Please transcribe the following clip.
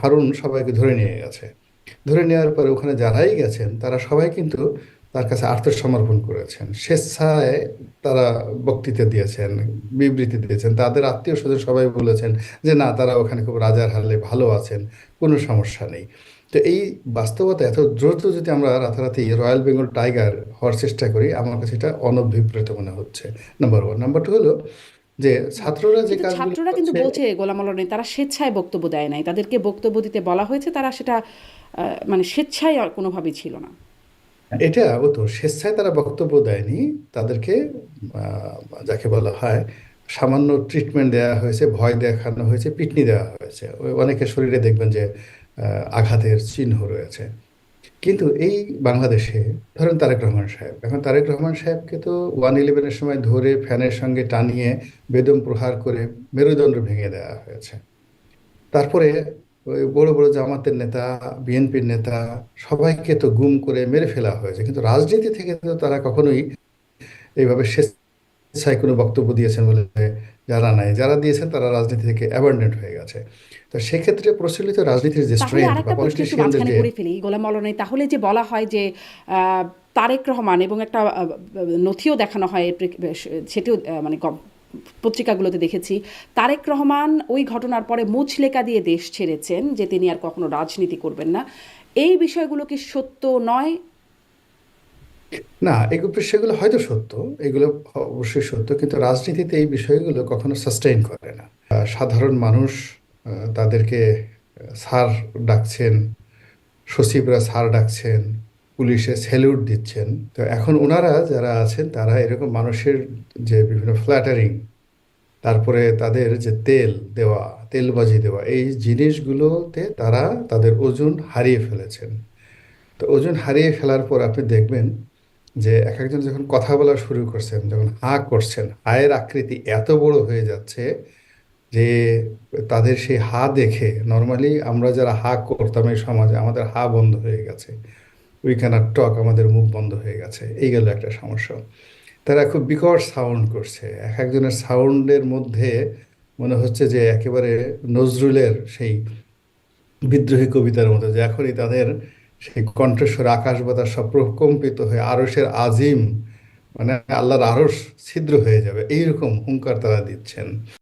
হারুন সবাইকে ধরে নিয়ে গেছে। ধরে নেওয়ার পরে ওখানে যারাই গেছেন, তারা সবাই কিন্তু তার কাছে আত্মসমর্পণ করেছেন। স্বেচ্ছায় তারা বক্তৃতা দিয়েছেন, বিবৃতি দিয়েছেন। তাদের আত্মীয় স্বজন সবাই বলেছেন যে, না, তারা ওখানে খুব রাজার হালে ভালো আছেন, কোনো সমস্যা নেই। তো এই বাস্তবতা এত দ্রুত যদি আমরা রাতারাতি রয়্যাল বেঙ্গল টাইগার হওয়ার চেষ্টা করি, আমার কাছে এটা অনভিপ্রেত মনে হচ্ছে। Number one. নাম্বার টু হলো যে ছাত্ররা যে কাজগুলো ছাত্ররা কিন্তু বলছে গোলাম আলম তারা স্বেচ্ছায় বক্তব্য দেয় নাই। তাদেরকে বক্তব্য দিতে বলা হয়েছে তারা সেটা মানে স্বেচ্ছায় আর কোনোভাবেই ছিল না। এটা ও তো স্বেচ্ছায় তারা বক্তব্য দেয়নি তাদেরকে যাকে বলা হয় সামান্য ট্রিটমেন্ট দেওয়া হয়েছে ভয় দেখানো হয়েছে পিটনি দেওয়া হয়েছে। অনেকে শরীরে দেখবেন যে আঘাতের চিহ্ন রয়েছে। কিন্তু এই বাংলাদেশে, ধরেন তারেক রহমান সাহেব, এখন তারেক রহমান সাহেবকে তো ওয়ান ইলেভেনের সময় ধরে ফ্যানের সঙ্গে টানিয়ে বেদম প্রহার করে মেরুদণ্ড ভেঙে দেওয়া হয়েছে। তারপরে ওই বড় বড় জামাতের নেতা, বিএনপির নেতা সবাইকে তো গুম করে মেরে ফেলা হয়েছে। কিন্তু রাজনীতি থেকে তো তারা কখনোই এইভাবে স্বেচ্ছায় কোনো বক্তব্য দিয়েছেন বলে যারা নাই যারা দিয়েছেন তারা রাজনীতি থেকে অ্যাবান্ডেন্ট হয়ে গেছে। তো সেক্ষেত্রে প্রচলিত রাজনীতির যে স্ট্রেংথ বা পলিটিশিয়ানদের যে গোলাম মলনে তাহলে যে বলা হয় যে তারেক রহমান এবং একটা নথিও দেখানো হয় সেটিও মানে পত্রিকাগুলোতে দেখেছি। তারেক রহমান ওই ঘটনার পরে মুচলেকা দিয়ে দেশ ছেড়েছেন যে তিনি আর কখনো রাজনীতি করবেন না। এই বিষয়গুলো কি সত্য নয়? না, এগুলো সেগুলো হয়তো সত্য, এগুলো অবশ্যই সত্য, কিন্তু রাজনীতিতে এই বিষয়গুলো কখনো সাস্টেইন করে না। সাধারণ মানুষ তাদেরকে স্যার ডাকছেন, সচিবরা স্যার ডাকছেন, পুলিশে স্যালুট দিচ্ছেন। তো এখন ওনারা যারা আছেন, তারা এরকম মানুষের যে বিভিন্ন ফ্ল্যাটারিং তারপরে তাদের যে তেল দেওয়া তেলবাজি দেওয়া, এই জিনিসগুলোতে তারা তাদের ওজন হারিয়ে ফেলেছেন। তো ওজন হারিয়ে ফেলার পর আপনি দেখবেন যে এক একজন যখন কথা বলা শুরু করছেন, যখন হা করছেন, হায়ের আকৃতি এত বড় হয়ে যাচ্ছে যে তাদের সেই হা দেখে নর্মালি আমরা যারা হা করতাম এই সমাজে, আমাদের হা বন্ধ হয়ে গেছে। উই ক্যানট টক আমাদের মুখ বন্ধ হয়ে গেছে। এই গেল একটা সমস্যা। তারা খুব বিকট সাউন্ড করছে। এক একজনের সাউন্ডের মধ্যে মনে হচ্ছে যে একেবারে নজরুলের সেই বিদ্রোহী কবিতার মতো যে এখনই তাদের সেই কণ্ঠস্বর আকাশ বাতাস সব প্রকম্পিত হয়ে আরসের আজিম মানে আল্লাহর আরস ছিদ্র হয়ে যাবে। এইরকম হুঙ্কার তারা দিচ্ছেন।